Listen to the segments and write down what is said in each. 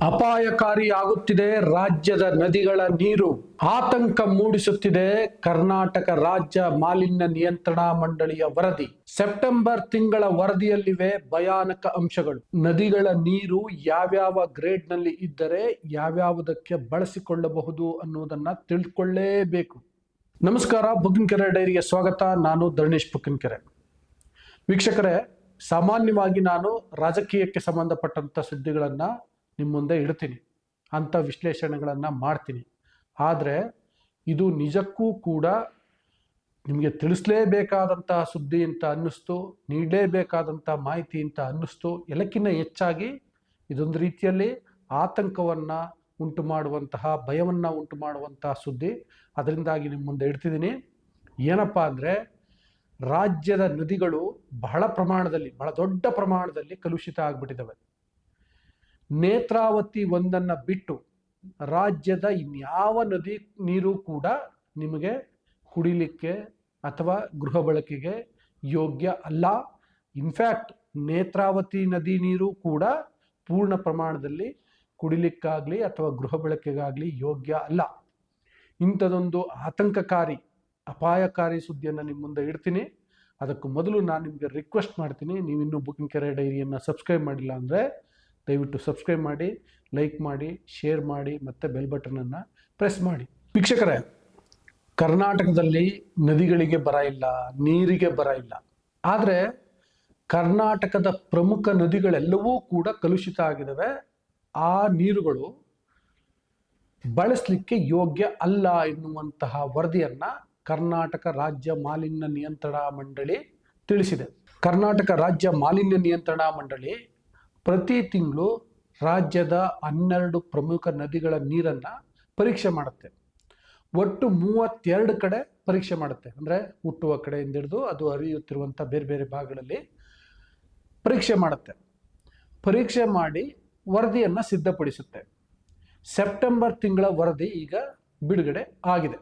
ಅಪಾಯಕಾರಿಯಾಗುತ್ತಿದೆ ರಾಜ್ಯದ ನದಿಗಳ ನೀರು. ಆತಂಕ ಮೂಡಿಸುತ್ತಿದೆ ಕರ್ನಾಟಕ ರಾಜ್ಯ ಮಾಲಿನ್ಯ ನಿಯಂತ್ರಣ ಮಂಡಳಿಯ ವರದಿ. ಸೆಪ್ಟೆಂಬರ್ ತಿಂಗಳ ವರದಿಯಲ್ಲಿವೆ ಭಯಾನಕ ಅಂಶಗಳು. ನದಿಗಳ ನೀರು ಯಾವ್ಯಾವ ಗ್ರೇಡ್ನಲ್ಲಿ ಇದ್ದರೆ ಯಾವ್ಯಾವುದಕ್ಕೆ ಬಳಸಿಕೊಳ್ಳಬಹುದು ಅನ್ನುವುದನ್ನ ತಿಳ್ಕೊಳ್ಳೇಬೇಕು. ನಮಸ್ಕಾರ ಬುಕ್ಕಿನಕೆರೆ ಡೈರಿಗೆ ಸ್ವಾಗತ. ನಾನು ಧರಣೇಶ್ ಬುಕ್ಕಿನಕೆರೆ ವೀಕ್ಷಕರೇ, ಸಾಮಾನ್ಯವಾಗಿ ನಾನು ರಾಜಕೀಯಕ್ಕೆ ಸಂಬಂಧಪಟ್ಟಂಥ ಸುದ್ದಿಗಳನ್ನು ನಿಮ್ಮ ಮುಂದೆ ಇಡ್ತೀನಿ ಅಂಥ ವಿಶ್ಲೇಷಣೆಗಳನ್ನು ಮಾಡ್ತೀನಿ. ಆದರೆ ಇದು ನಿಜಕ್ಕೂ ಕೂಡ ನಿಮಗೆ ತಿಳಿಸಲೇಬೇಕಾದಂಥ ಸುದ್ದಿ ಅಂತ ಅನ್ನಿಸ್ತು ನೀಡಲೇಬೇಕಾದಂಥ ಮಾಹಿತಿ ಅಂತ ಅನ್ನಿಸ್ತು. ಎಲ್ಲಕ್ಕಿಂತ ಹೆಚ್ಚಾಗಿ ಇದೊಂದು ರೀತಿಯಲ್ಲಿ ಆತಂಕವನ್ನು ಉಂಟು ಮಾಡುವಂತಹ, ಭಯವನ್ನು ಉಂಟು ಮಾಡುವಂತಹ ಸುದ್ದಿ ಅದರಿಂದಾಗಿ ನಿಮ್ಮ ಮುಂದೆ ಇಡ್ತಿದ್ದೀನಿ. ಏನಪ್ಪ ಅಂದರೆ ರಾಜ್ಯದ ನದಿಗಳು ಬಹಳ ಪ್ರಮಾಣದಲ್ಲಿ, ಬಹಳ ದೊಡ್ಡ ಪ್ರಮಾಣದಲ್ಲಿ ಕಲುಷಿತ ಆಗಿಬಿಟ್ಟಿದ್ದಾವೆ ನೇತ್ರಾವತಿ ಒಂದನ್ನು ಬಿಟ್ಟು ರಾಜ್ಯದ ಇನ್ಯಾವ ನದಿ ನೀರು ಕೂಡ ನಿಮಗೆ ಕುಡಿಲಿಕ್ಕೆ ಅಥವಾ ಗೃಹ ಬಳಕೆಗೆ ಯೋಗ್ಯ ಅಲ್ಲ. ಇನ್ಫ್ಯಾಕ್ಟ್ ನೇತ್ರಾವತಿ ನದಿ ನೀರು ಕೂಡ ಪೂರ್ಣ ಪ್ರಮಾಣದಲ್ಲಿ ಕುಡಿಲಿಕ್ಕಾಗಲಿ ಅಥವಾ ಗೃಹ ಬಳಕೆಗಾಗಲಿ ಯೋಗ್ಯ ಅಲ್ಲ. ಇಂಥದೊಂದು ಆತಂಕಕಾರಿ, ಅಪಾಯಕಾರಿ ಸುದ್ದಿಯನ್ನು ನಿಮ್ಮ ಮುಂದೆ ಇಡ್ತೀನಿ. ಅದಕ್ಕೂ ಮೊದಲು ನಾನು ನಿಮಗೆ ರಿಕ್ವೆಸ್ಟ್ ಮಾಡ್ತೀನಿ. ನೀವಿನ್ನೂ ಬುಕಿಂಗ್ ಕೆರೆ ಡೈರಿಯನ್ನು ಸಬ್ಸ್ಕ್ರೈಬ್ ಮಾಡಿಲ್ಲ ಅಂದರೆ ದಯವಿಟ್ಟು ಸಬ್ಸ್ಕ್ರೈಬ್ ಮಾಡಿ ಲೈಕ್ ಮಾಡಿ ಶೇರ್ ಮಾಡಿ, ಮತ್ತು ಬೆಲ್ ಬಟನನ್ನು ಪ್ರೆಸ್ ಮಾಡಿ. ವೀಕ್ಷಕರೇ, ಕರ್ನಾಟಕದಲ್ಲಿ ನದಿಗಳಿಗೆ ಬರ ಇಲ್ಲ, ನೀರಿಗೆ ಬರ ಇಲ್ಲ. ಆದರೆ ಕರ್ನಾಟಕದ ಪ್ರಮುಖ ನದಿಗಳೆಲ್ಲವೂ ಕೂಡ ಕಲುಷಿತ ಆಗಿದ್ದಾವೆ ಆ ನೀರುಗಳು ಬಳಸಲಿಕ್ಕೆ ಯೋಗ್ಯ ಅಲ್ಲ ಎನ್ನುವಂತಹ ವರದಿಯನ್ನು ಕರ್ನಾಟಕ ರಾಜ್ಯ ಮಾಲಿನ್ಯ ನಿಯಂತ್ರಣ ಮಂಡಳಿ ತಿಳಿಸಿದೆ. ಕರ್ನಾಟಕ ರಾಜ್ಯ ಮಾಲಿನ್ಯ ನಿಯಂತ್ರಣ ಮಂಡಳಿ ಪ್ರತಿ ತಿಂಗಳು ರಾಜ್ಯದ ಹನ್ನೆರಡು ಪ್ರಮುಖ ನದಿಗಳ ನೀರನ್ನು ಪರೀಕ್ಷೆ ಮಾಡುತ್ತೆ. ಒಟ್ಟು ಮೂವತ್ತೆರಡು ಕಡೆ ಪರೀಕ್ಷೆ ಮಾಡುತ್ತೆ. ಅಂದರೆ ಹುಟ್ಟುವ ಕಡೆಯಿಂದ ಹಿಡಿದು ಅದು ಹರಿಯುತ್ತಿರುವಂಥ ಬೇರೆ ಬೇರೆ ಭಾಗಗಳಲ್ಲಿ ಪರೀಕ್ಷೆ ಮಾಡುತ್ತೆ. ಪರೀಕ್ಷೆ ಮಾಡಿ ವರದಿಯನ್ನು ಸಿದ್ಧಪಡಿಸುತ್ತೆ. ಸೆಪ್ಟೆಂಬರ್ ತಿಂಗಳ ವರದಿ ಈಗ ಬಿಡುಗಡೆ ಆಗಿದೆ.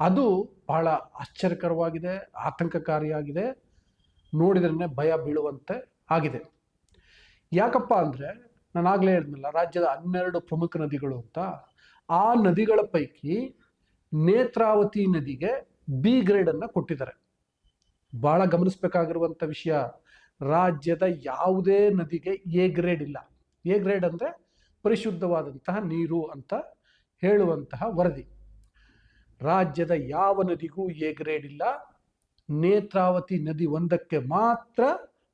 ಅದು ಬಹಳ ಆಶ್ಚರ್ಯಕರವಾಗಿದೆ, ಆತಂಕಕಾರಿಯಾಗಿದೆ ನೋಡಿದ್ರೆ ಭಯ ಬೀಳುವಂತೆ ಆಗಿದೆ. ಯಾಕಪ್ಪ ಅಂದರೆ ನಾನು ಆಗಲೇ ಹೇಳಿದ್ನಲ್ಲ, ರಾಜ್ಯದ ಹನ್ನೆರಡು ಪ್ರಮುಖ ನದಿಗಳು ಅಂತ. ಆ ನದಿಗಳ ಪೈಕಿ ನೇತ್ರಾವತಿ ನದಿಗೆ ಬಿ ಗ್ರೇಡನ್ನು ಕೊಟ್ಟಿದ್ದಾರೆ. ಭಾಳ ಗಮನಿಸಬೇಕಾಗಿರುವಂಥ ವಿಷಯ, ರಾಜ್ಯದ ಯಾವುದೇ ನದಿಗೆ ಎ ಗ್ರೇಡ್ ಇಲ್ಲ. ಎ ಗ್ರೇಡ್ ಅಂದರೆ ಪರಿಶುದ್ಧವಾದಂತಹ ನೀರು ಅಂತ ಹೇಳುವಂತಹ ವರದಿ. ರಾಜ್ಯದ ಯಾವ ನದಿಗೂ ಎ ಗ್ರೇಡ್ ಇಲ್ಲ. ನೇತ್ರಾವತಿ ನದಿ ಒಂದಕ್ಕೆ ಮಾತ್ರ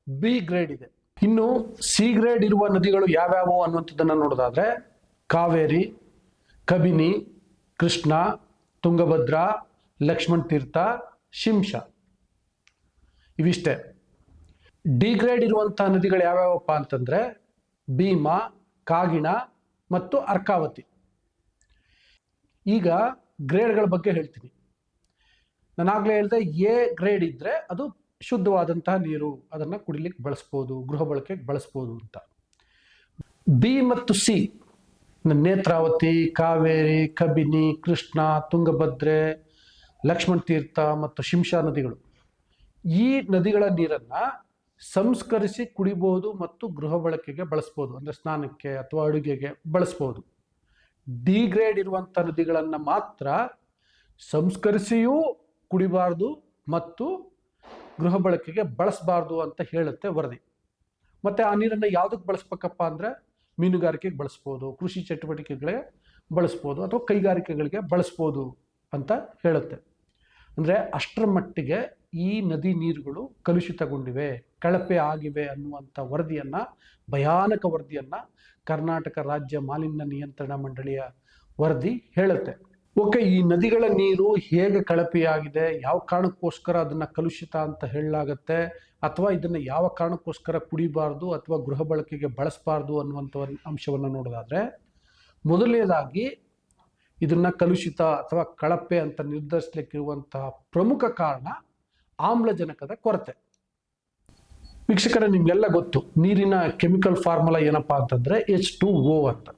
ಬಿ ಗ್ರೇಡ್ ಇದೆ. ಇನ್ನು ಸಿ ಗ್ರೇಡ್ ಇರುವ ನದಿಗಳು ಯಾವ್ಯಾವು ಅನ್ನುವಂಥದ್ದನ್ನು ನೋಡೋದಾದ್ರೆ ಕಾವೇರಿ, ಕಬಿನಿ, ಕೃಷ್ಣ, ತುಂಗಭದ್ರ, ಲಕ್ಷ್ಮಣ್ ತೀರ್ಥ, ಶಿಂಷ. ಇವಿಷ್ಟೇ. ಡಿ ಗ್ರೇಡ್ ಇರುವಂತಹ ನದಿಗಳು ಯಾವ್ಯಾವಪ್ಪ ಅಂತಂದ್ರೆ ಭೀಮಾ, ಕಾಗಿಣ ಮತ್ತು ಅರ್ಕಾವತಿ. ಈಗ ಗ್ರೇಡ್ಗಳ ಬಗ್ಗೆ ಹೇಳ್ತೀನಿ. ನಾನಾಗಲೇ ಹೇಳಿದೆ ಎ ಗ್ರೇಡ್ ಇದ್ದರೆ ಅದು ಶುದ್ಧವಾದಂತಹ ನೀರು ಅದನ್ನು ಕುಡಿಲಿಕ್ಕೆ ಬಳಸ್ಬೋದು, ಗೃಹ ಬಳಕೆಗೆ ಬಳಸ್ಬೋದು ಅಂತ. ಬಿ ಮತ್ತು ಸಿ ನೇತ್ರಾವತಿ, ಕಾವೇರಿ, ಕಬಿನಿ, ಕೃಷ್ಣ, ತುಂಗಭದ್ರೆ, ಲಕ್ಷ್ಮಣ ತೀರ್ಥ ಮತ್ತು ಶಿಂಷಾ ನದಿಗಳು. ಈ ನದಿಗಳ ನೀರನ್ನು ಸಂಸ್ಕರಿಸಿ ಕುಡಿಬೋದು ಮತ್ತು ಗೃಹ ಬಳಕೆಗೆ ಬಳಸ್ಬೋದು. ಅಂದರೆ ಸ್ನಾನಕ್ಕೆ ಅಥವಾ ಅಡುಗೆಗೆ ಬಳಸ್ಬೋದು. ಡಿ ಗ್ರೇಡ್ ಇರುವಂಥ ನದಿಗಳನ್ನು ಮಾತ್ರ ಸಂಸ್ಕರಿಸಿಯೂ ಕುಡಿಬಾರ್ದು ಮತ್ತು ಗೃಹ ಬಳಕೆಗೆ ಬಳಸಬಾರ್ದು ಅಂತ ಹೇಳುತ್ತೆ ವರದಿ. ಮತ್ತು ಆ ನೀರನ್ನು ಯಾವುದಕ್ಕೆ ಬಳಸ್ಬೇಕಪ್ಪ ಅಂದರೆ ಮೀನುಗಾರಿಕೆಗೆ ಬಳಸ್ಬೋದು, ಕೃಷಿ ಚಟುವಟಿಕೆಗಳಿಗೆ ಬಳಸ್ಬೋದು ಅಥವಾ ಕೈಗಾರಿಕೆಗಳಿಗೆ ಬಳಸ್ಬೋದು ಅಂತ ಹೇಳುತ್ತೆ. ಅಂದರೆ ಅಷ್ಟರ ಮಟ್ಟಿಗೆ ಈ ನದಿ ನೀರುಗಳು ಕಲುಷಿತಗೊಂಡಿವೆ, ಕಳಪೆ ಆಗಿವೆ ಅನ್ನುವಂಥ ವರದಿಯನ್ನು, ಭಯಾನಕ ವರದಿಯನ್ನು ಕರ್ನಾಟಕ ರಾಜ್ಯ ಮಾಲಿನ್ಯ ನಿಯಂತ್ರಣ ಮಂಡಳಿಯ ವರದಿ ಹೇಳುತ್ತೆ. ಓಕೆ, ಈ ನದಿಗಳ ನೀರು ಹೇಗೆ ಕಳಪೆಯಾಗಿದೆ? ಯಾವ ಕಾರಣಕ್ಕೋಸ್ಕರ ಅದನ್ನು ಕಲುಷಿತ ಅಂತ ಹೇಳಲಾಗತ್ತೆ? ಅಥವಾ ಇದನ್ನು ಯಾವ ಕಾರಣಕ್ಕೋಸ್ಕರ ಕುಡಿಬಾರ್ದು ಅಥವಾ ಗೃಹ ಬಳಕೆಗೆ ಬಳಸಬಾರ್ದು ಅನ್ನುವಂಥ ಅಂಶವನ್ನು ನೋಡೋದಾದರೆ, ಮೊದಲನೇದಾಗಿ ಇದನ್ನು ಕಲುಷಿತ ಅಥವಾ ಕಳಪೆ ಅಂತ ನಿರ್ಧರಿಸಲಿಕ್ಕಿರುವಂತಹ ಪ್ರಮುಖ ಕಾರಣ ಆಮ್ಲಜನಕದ ಕೊರತೆ. ವೀಕ್ಷಕರೇ, ನಿಮಗೆಲ್ಲ ಗೊತ್ತು, ನೀರಿನ ಕೆಮಿಕಲ್ ಫಾರ್ಮುಲಾ ಏನಪ್ಪಾ ಅಂತಂದರೆ ಎಚ್ ಟು ಓ ಅಂತ.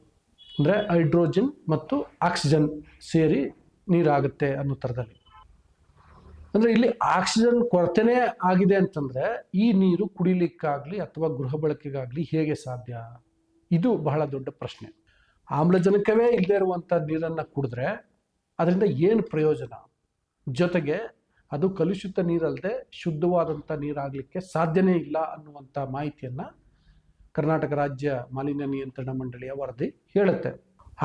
ಅಂದರೆ ಹೈಡ್ರೋಜನ್ ಮತ್ತು ಆಕ್ಸಿಜನ್ ಸೇರಿ ನೀರಾಗುತ್ತೆ ಅನ್ನೋ ಥರದಲ್ಲಿ. ಅಂದರೆ ಇಲ್ಲಿ ಆಕ್ಸಿಜನ್ ಕೊರತೆನೇ ಆಗಿದೆ ಅಂತಂದರೆ ಈ ನೀರು ಕುಡಿಲಿಕ್ಕಾಗಲಿ ಅಥವಾ ಗೃಹ ಬಳಕೆಗಾಗಲಿ ಹೇಗೆ ಸಾಧ್ಯ? ಇದು ಬಹಳ ದೊಡ್ಡ ಪ್ರಶ್ನೆ. ಆಮ್ಲಜನಕವೇ ಇಲ್ಲದೆ ಇರುವಂಥ ನೀರನ್ನು ಕುಡಿದ್ರೆ ಅದರಿಂದ ಏನು ಪ್ರಯೋಜನ? ಜೊತೆಗೆ ಅದು ಕಲುಷಿತ ನೀರಲ್ಲದೆ ಶುದ್ಧವಾದಂಥ ನೀರಾಗಲಿಕ್ಕೆ ಸಾಧ್ಯನೇ ಇಲ್ಲ ಅನ್ನುವಂಥ ಮಾಹಿತಿಯನ್ನು ಕರ್ನಾಟಕ ರಾಜ್ಯ ಮಾಲಿನ್ಯ ನಿಯಂತ್ರಣ ಮಂಡಳಿಯ ವರದಿ ಹೇಳುತ್ತೆ.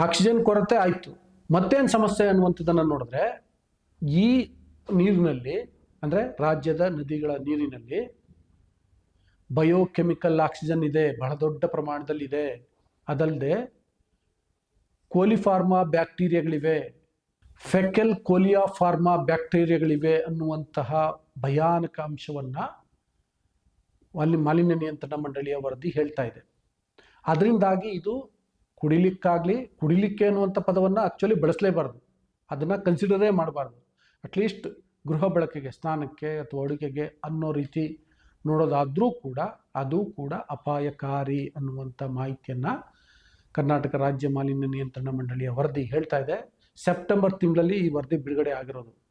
ಆಕ್ಸಿಜನ್ ಕೊರತೆ ಆಯಿತು. ಮತ್ತೇನು ಸಮಸ್ಯೆ ಅನ್ನುವಂಥದ್ದನ್ನು ನೋಡಿದ್ರೆ ಈ ನೀರಿನಲ್ಲಿ, ಅಂದರೆ ರಾಜ್ಯದ ನದಿಗಳ ನೀರಿನಲ್ಲಿ ಬಯೋಕೆಮಿಕಲ್ ಆಕ್ಸಿಜನ್ ಇದೆ, ಬಹಳ ದೊಡ್ಡ ಪ್ರಮಾಣದಲ್ಲಿದೆ. ಅದಲ್ಲದೆ ಕೋಲಿಫಾರ್ಮಾ ಬ್ಯಾಕ್ಟೀರಿಯಾಗಳಿವೆ, ಫೆಕೆಲ್ ಕೋಲಿಯಾ ಫಾರ್ಮಾ ಬ್ಯಾಕ್ಟೀರಿಯಾಗಳಿವೆ ಅನ್ನುವಂತಹ ಭಯಾನಕ ಅಂಶವನ್ನು ಅಲ್ಲಿ ಮಾಲಿನ್ಯ ನಿಯಂತ್ರಣ ಮಂಡಳಿಯ ವರದಿ ಹೇಳ್ತಾ ಇದೆ. ಅದರಿಂದಾಗಿ ಇದು ಕುಡಿಲಿಕ್ಕಾಗಲಿ, ಕುಡಿಲಿಕ್ಕೆ ಅನ್ನುವಂಥ ಪದವನ್ನು ಆ್ಯಕ್ಚುಲಿ ಬಳಸಲೇಬಾರ್ದು. ಅದನ್ನು ಕನ್ಸಿಡರೇ ಮಾಡಬಾರ್ದು. ಅಟ್ಲೀಸ್ಟ್ ಗೃಹ ಬಳಕೆಗೆ, ಸ್ನಾನಕ್ಕೆ ಅಥವಾ ಅಡುಗೆಗೆ ಅನ್ನೋ ರೀತಿ ನೋಡೋದಾದರೂ ಕೂಡ ಅದು ಕೂಡ ಅಪಾಯಕಾರಿ ಅನ್ನುವಂಥ ಮಾಹಿತಿಯನ್ನು ಕರ್ನಾಟಕ ರಾಜ್ಯ ಮಾಲಿನ್ಯ ನಿಯಂತ್ರಣ ಮಂಡಳಿಯ ವರದಿ ಹೇಳ್ತಾ ಇದೆ. ಸೆಪ್ಟೆಂಬರ್ ತಿಂಗಳಲ್ಲಿ ಈ ವರದಿ ಬಿಡುಗಡೆ ಆಗಿರೋದು.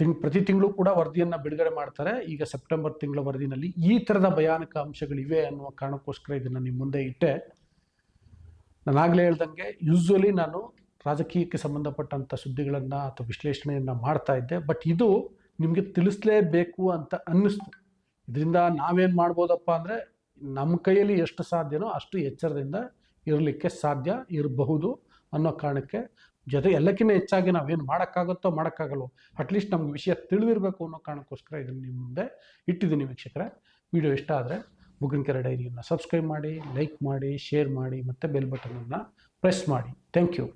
ತಿಂಗ್, ಪ್ರತಿ ತಿಂಗಳು ಕೂಡ ವರದಿಯನ್ನು ಬಿಡುಗಡೆ ಮಾಡ್ತಾರೆ. ಈಗ ಸೆಪ್ಟೆಂಬರ್ ತಿಂಗಳ ವರದಿನಲ್ಲಿ ಈ ಥರದ ಭಯಾನಕ ಅಂಶಗಳಿವೆ ಅನ್ನುವ ಕಾರಣಕ್ಕೋಸ್ಕರ ಇದನ್ನು ನಿಮ್ಮ ಮುಂದೆ ಇಟ್ಟೆ. ನಾನಾಗಲೇ ಹೇಳ್ದಂಗೆ ಯೂಶ್ವಲಿ ನಾನು ರಾಜಕೀಯಕ್ಕೆ ಸಂಬಂಧಪಟ್ಟಂಥ ಸುದ್ದಿಗಳನ್ನು ಅಥವಾ ವಿಶ್ಲೇಷಣೆಯನ್ನು ಮಾಡ್ತಾ ಇದ್ದೆ. ಬಟ್ ಇದು ನಿಮಗೆ ತಿಳಿಸ್ಲೇಬೇಕು ಅಂತ ಅನ್ನಿಸ್ತು. ಇದರಿಂದ ನಾವೇನು ಮಾಡ್ಬೋದಪ್ಪ ಅಂದರೆ ನಮ್ಮ ಕೈಯಲ್ಲಿ ಎಷ್ಟು ಸಾಧ್ಯನೋ ಅಷ್ಟು ಎಚ್ಚರದಿಂದ ಇರಲಿಕ್ಕೆ ಸಾಧ್ಯ, ಇರಬಹುದು ಅನ್ನೋ ಕಾರಣಕ್ಕೆ ಜೊತೆ ಎಲ್ಲಕ್ಕಿಂತ ಹೆಚ್ಚಾಗಿ ನಾವೇನು ಮಾಡೋಕ್ಕಾಗುತ್ತೋ ಮಾಡೋಕ್ಕಾಗಲ್ಲ ಅಟ್ಲೀಸ್ಟ್ ನಮ್ಗೆ ವಿಷಯ ತಿಳಿದಿರಬೇಕು ಅನ್ನೋ ಕಾರಣಕ್ಕೋಸ್ಕರ ಇದನ್ನು ನಿಮ್ಮ ಮುಂದೆ ಇಟ್ಟಿದ್ದೀನಿ ವೀಕ್ಷಕರೇ. ವಿಡಿಯೋ ಇಷ್ಟ ಆದರೆ ಮುಗಿನಕೆರೆ ಡೈರಿಯನ್ನು ಸಬ್ಸ್ಕ್ರೈಬ್ ಮಾಡಿ ಲೈಕ್ ಮಾಡಿ ಶೇರ್ ಮಾಡಿ ಮತ್ತು ಬೆಲ್ ಬಟನನ್ನು ಪ್ರೆಸ್ ಮಾಡಿ. Thank you